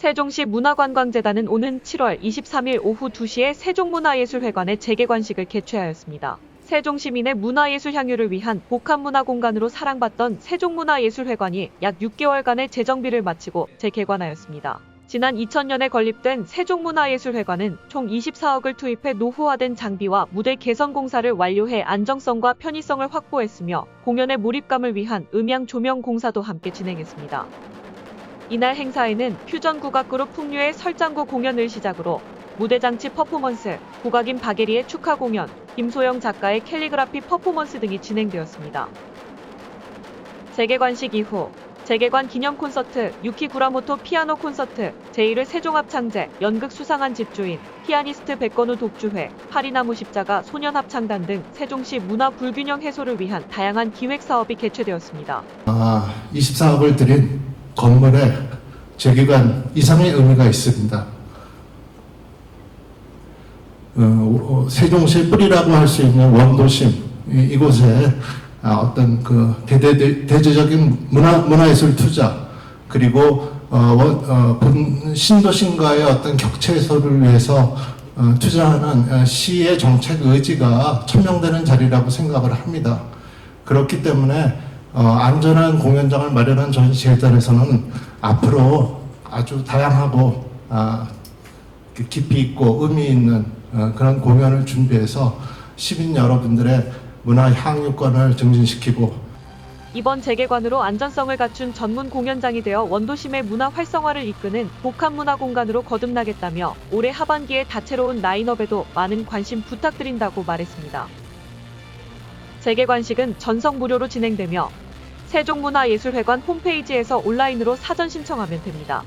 세종시 문화관광재단은 오는 7월 23일 오후 2시에 세종문화예술회관에 재개관식을 개최하였습니다. 세종 시민의 문화예술 향유를 위한 복합문화 공간으로 사랑받던 세종문화예술회관이 약 6개월간의 재정비를 마치고 재개관하였습니다. 지난 2000년에 건립된 세종문화예술회관은 총 24억을 투입해 노후화된 장비와 무대 개선 공사를 완료해 안정성과 편의성을 확보했으며 공연의 몰입감을 위한 음향 조명 공사도 함께 진행했습니다. 이날 행사에는 퓨전 국악그룹 풍류의 설장구 공연을 시작으로 무대장치 퍼포먼스, 국악인 박예리의 축하 공연, 김소영 작가의 캘리그라피 퍼포먼스 등이 진행되었습니다. 재개관식 이후 재개관 기념 콘서트, 유키 구라모토 피아노 콘서트, 제1회 세종합창제, 연극 수상한 집주인, 피아니스트 백건우 독주회, 파리나무 십자가 소년합창단 등 세종시 문화 불균형 해소를 위한 다양한 기획 사업이 개최되었습니다. 아, 24억을 들인 건물에 재개관 이상의 의미가 있습니다. 어, 어, 세종시의 뿌리라고 할 수 있는 원도심 이- 이곳에 아, 어떤 그 대대, 대대적인 문화 문화예술 투자 그리고 어, 원- 어, 본 신도심과의 어떤 격체 해소를 위해서 어, 투자하는 어, 시의 정책 의지가 천명되는 자리라고 생각을 합니다. 그렇기 때문에 어, 안전한 공연장을 마련한 저희 재단에서는 앞으로 아주 다양하고 아, 그 깊이 있고 의미 있는 어, 그런 공연을 준비해서 시민 여러분들의 문화 향유권을 증진시키고 이번 재개관으로 안전성을 갖춘 전문 공연장이 되어 원도심의 문화 활성화를 이끄는 복합 문화 공간으로 거듭나겠다며 올해 하반기에 다채로운 라인업에도 많은 관심 부탁드린다고 말했습니다. 재개관식은 전석 무료로 진행되며 세종문화예술회관 홈페이지에서 온라인으로 사전 신청하면 됩니다.